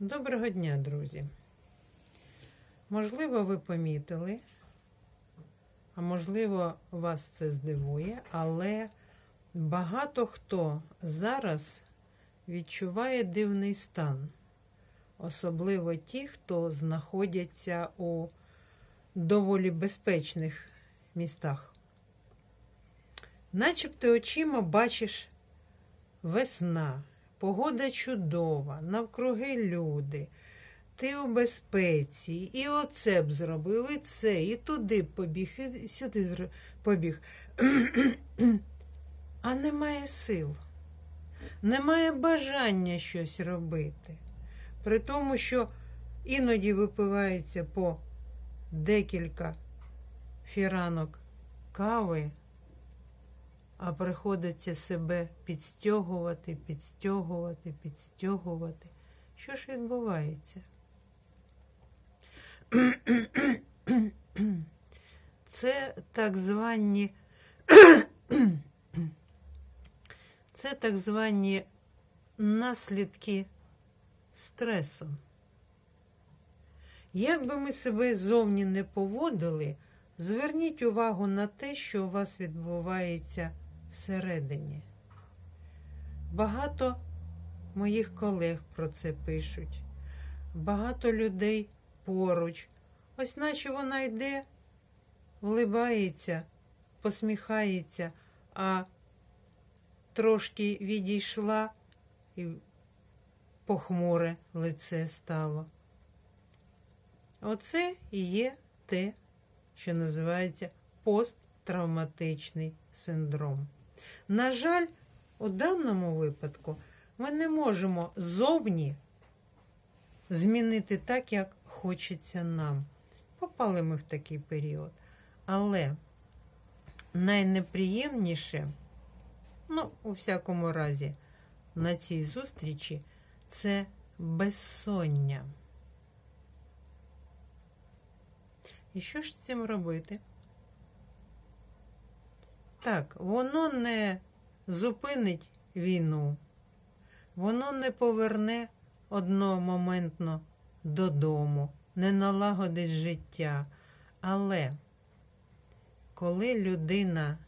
Доброго дня, друзі. Можливо, ви помітили, а можливо, вас це здивує, але багато хто зараз відчуває дивний стан, особливо ті, хто знаходяться у доволі безпечних містах. Начебто очима бачиш весна, погода чудова, навкруги люди. Ти у безпеці, і оце б зробив, і це, і туди побіг, і сюди зро- побіг. А немає сил, немає бажання щось робити. При тому, що іноді випивається по декілька фіранок кави, а приходиться себе підстягувати, підстягувати, підстягувати. Що ж відбувається? Це так звані це так звані наслідки стресу. Як би ми себе зовні не поводили, зверніть увагу на те, що у вас відбувається всередині. Багато моїх колег про це пишуть, багато людей поруч. Ось наче вона йде, влибається, посміхається, а трошки відійшла і похмуре лице стало. Оце і є те, що називається посттравматичний синдром. На жаль, у даному випадку ми не можемо зовні змінити так, як хочеться нам. Попали ми в такий період. Але найнеприємніше, ну, у всякому разі, на цій зустрічі це безсоння. І що ж з цим робити? Так, воно не зупинить війну, воно не поверне одномоментно додому, не налагодить життя. Але коли людина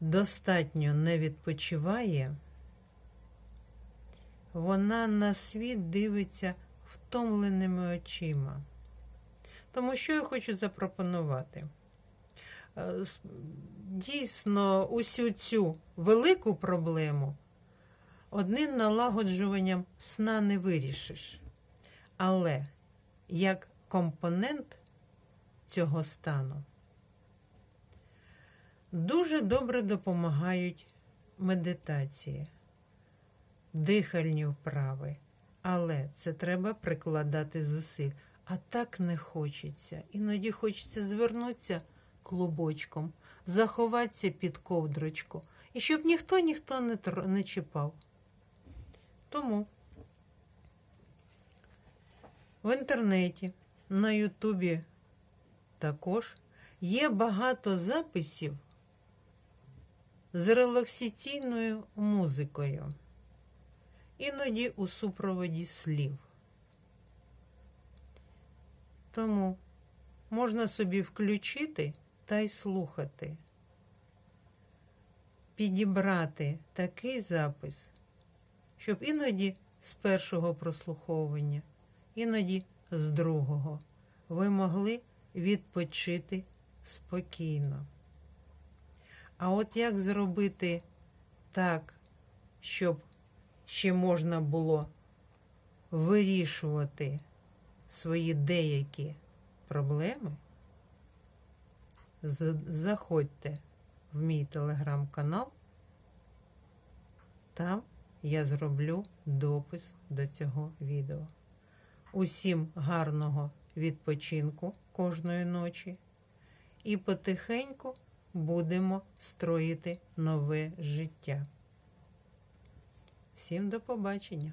достатньо не відпочиває, вона на світ дивиться втомленими очима. Тому що я хочу запропонувати? Е, Дійсно, усю цю велику проблему одним налагоджуванням сна не вирішиш. Але як компонент цього стану дуже добре допомагають медитації, дихальні вправи. Але це треба прикладати зусиль. А так не хочеться. Іноді хочеться звернутися клубочком, заховатися під ковдрочку, і щоб ніхто ніхто не, тр- не чіпав. Тому в інтернеті, на Ютубі також є багато записів з релаксаційною музикою іноді у супроводі слів. Тому можна собі включити та й слухати, підібрати такий запис, щоб іноді з першого прослуховування, іноді з другого ви могли відпочити спокійно. А от як зробити так, щоб ще можна було вирішувати свої деякі проблеми, заходьте в мій телеграм-канал. Там я зроблю допис до цього відео. Усім гарного відпочинку кожної ночі. І потихеньку будемо строїти нове життя. Всім до побачення!